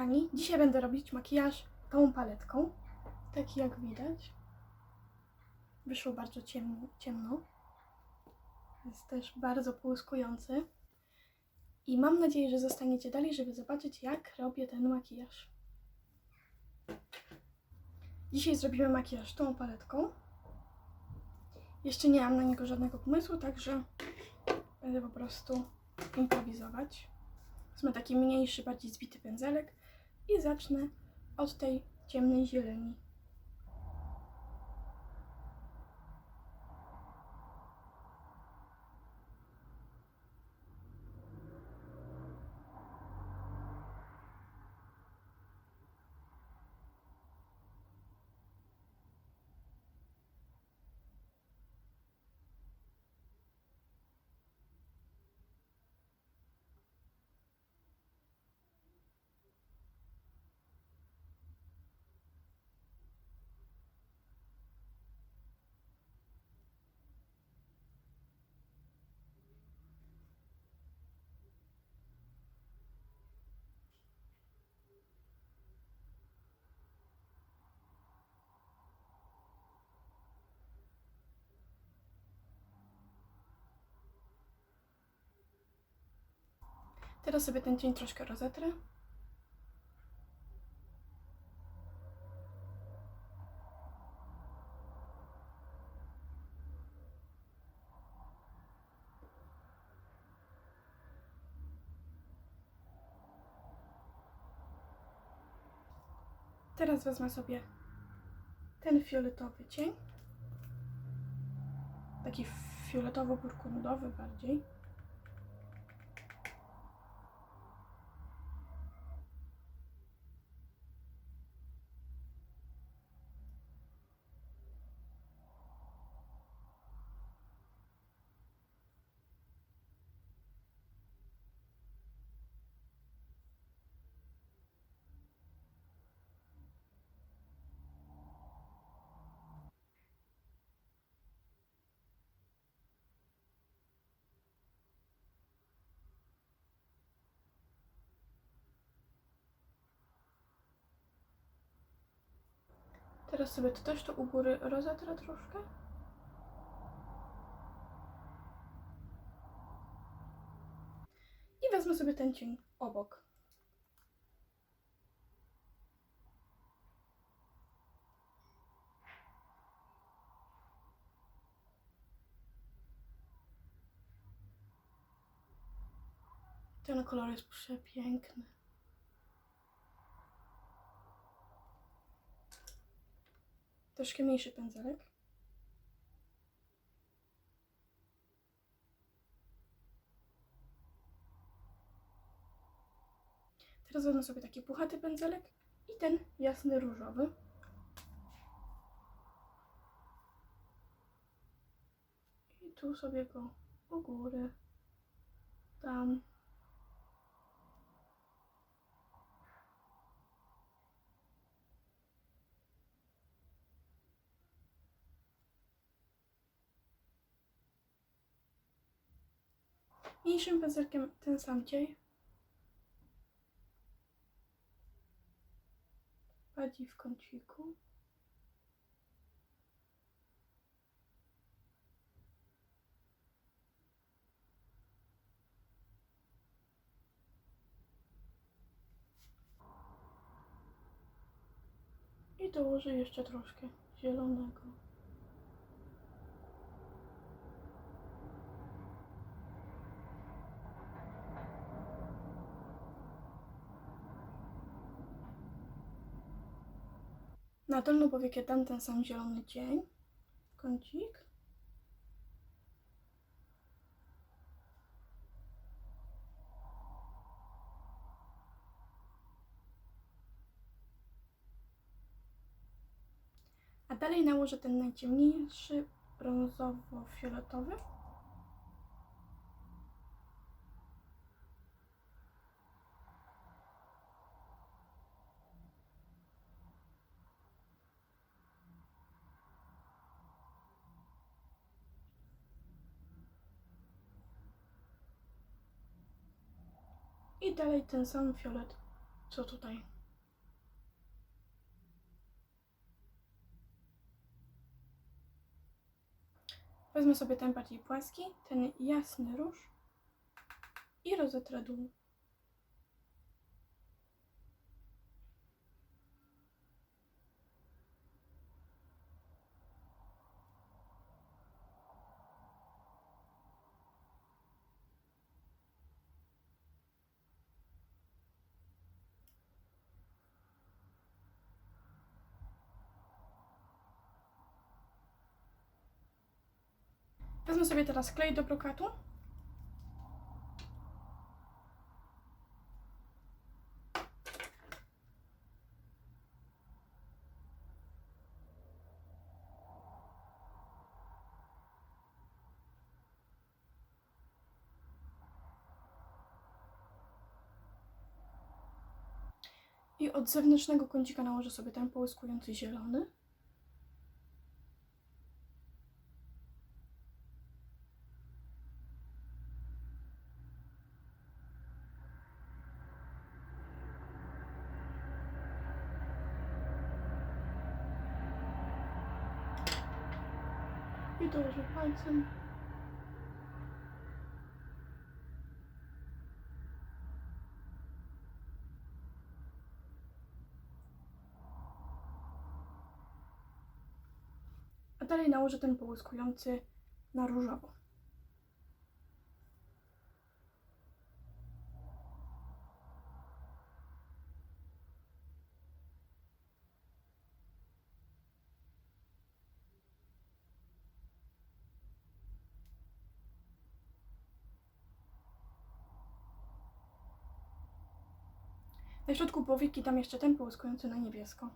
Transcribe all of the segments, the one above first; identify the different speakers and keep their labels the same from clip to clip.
Speaker 1: kochani, dzisiaj będę robić makijaż tą paletką. Taki jak widać. Wyszło bardzo ciemno. ciemno. Jest też bardzo połyskujący. I mam nadzieję, że zostaniecie dalej, żeby zobaczyć jak robię ten makijaż. Dzisiaj zrobimy makijaż tą paletką. Jeszcze nie mam na niego żadnego pomysłu, także będę po prostu improwizować. Wezmę taki mniejszy, bardziej zbity pędzelek i zacznę od tej ciemnej zieleni. Teraz sobie ten cień troszkę rozetrę. Teraz wezmę sobie ten fioletowy cień. Taki fioletowo-burkundowy bardziej. Teraz sobie to też tu u góry rozetrę troszkę. I wezmę sobie ten cień obok. Ten kolor jest przepiękny. Troszkę mniejszy pędzelek. Teraz wezmę sobie taki puchaty pędzelek i ten jasny różowy. I tu sobie go u góry dam. Mniejszym pędzelkiem ten sam cień. Bardziej w kąciku. I dołożę jeszcze troszkę zielonego. Na dolną powiekę dam ten sam zielony cień. Kącik. A dalej nałożę ten najciemniejszy brązowo-fioletowy. I dalej ten sam fiolet co tutaj. Wezmę sobie ten bardziej płaski, ten jasny róż i rozetrę dół. Wezmę sobie teraz klej do brokatu. I od zewnętrznego kącika nałożę sobie ten połyskujący zielony. I dołożę palcem. A dalej nałożę ten połyskujący na różowo. Na środku powieki dam jeszcze ten połyskujący na niebiesko.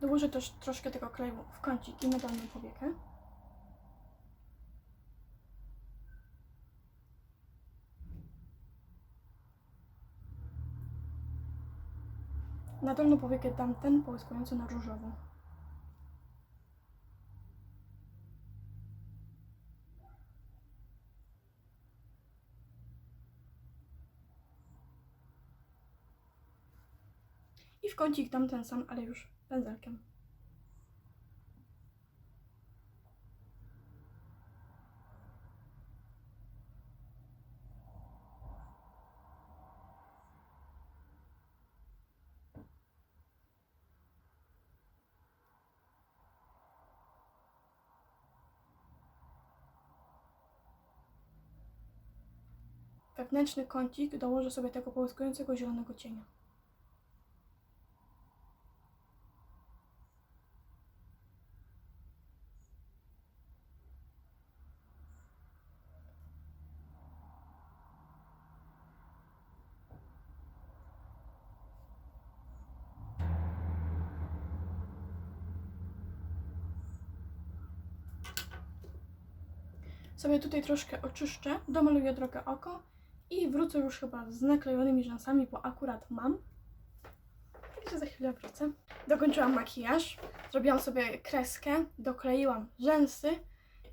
Speaker 1: Dołożę też troszkę tego kleju w kącik i na dolną powiekę. Na dolną powiekę dam ten połyskujący na różowo. I w kącik dam ten sam, ale już pędzelkiem. Wewnętrzny kącik dołożę sobie tego połyskującego zielonego cienia. Sobie tutaj troszkę oczyszczę, domaluję drogę oko i wrócę już chyba z naklejonymi rzęsami, bo akurat mam. Także za chwilę wrócę. Dokończyłam makijaż, zrobiłam sobie kreskę, dokleiłam rzęsy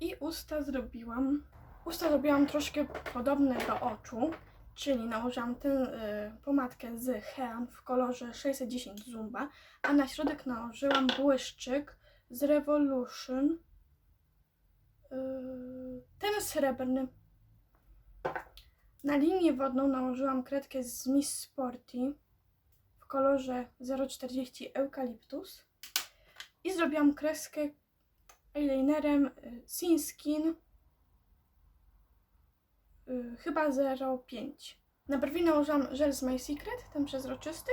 Speaker 1: i usta zrobiłam. Usta zrobiłam troszkę podobne do oczu, czyli nałożyłam tę y, pomadkę z Hean w kolorze 610 Zumba, a na środek nałożyłam błyszczyk z Revolution. Yy, ten srebrny. Na linię wodną nałożyłam kredkę z Miss Sporty w kolorze 040 Eukaliptus i zrobiłam kreskę eyelinerem y, Sin Skin y, chyba 05. Na brwi nałożyłam żel z My Secret, ten przezroczysty,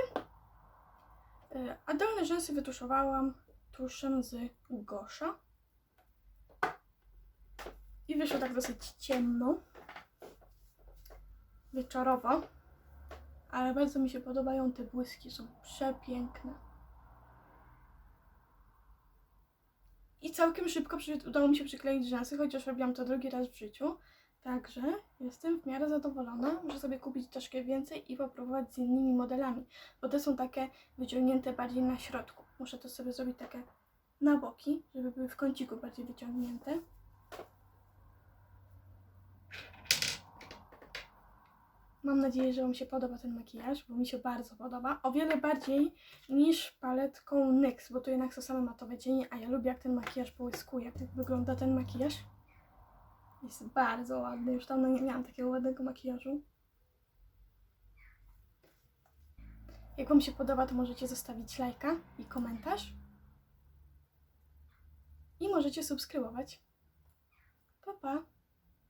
Speaker 1: y, a dolne rzęsy wytuszowałam tuszem z Gosha. I wyszło tak dosyć ciemno, wieczorowo, ale bardzo mi się podobają te błyski, są przepiękne. I całkiem szybko udało mi się przykleić rzęsy, chociaż robiłam to drugi raz w życiu. Także jestem w miarę zadowolona. Muszę sobie kupić troszkę więcej i popróbować z innymi modelami, bo te są takie wyciągnięte bardziej na środku. Muszę to sobie zrobić takie na boki, żeby były w kąciku bardziej wyciągnięte. Mam nadzieję, że Wam się podoba ten makijaż, bo mi się bardzo podoba. O wiele bardziej niż paletką NYX, bo to jednak są same matowe cienie, a ja lubię jak ten makijaż połyskuje. Jak wygląda ten makijaż? Jest bardzo ładny. Już dawno nie miałam takiego ładnego makijażu. Jak Wam się podoba, to możecie zostawić lajka i komentarz. I możecie subskrybować. Pa, pa!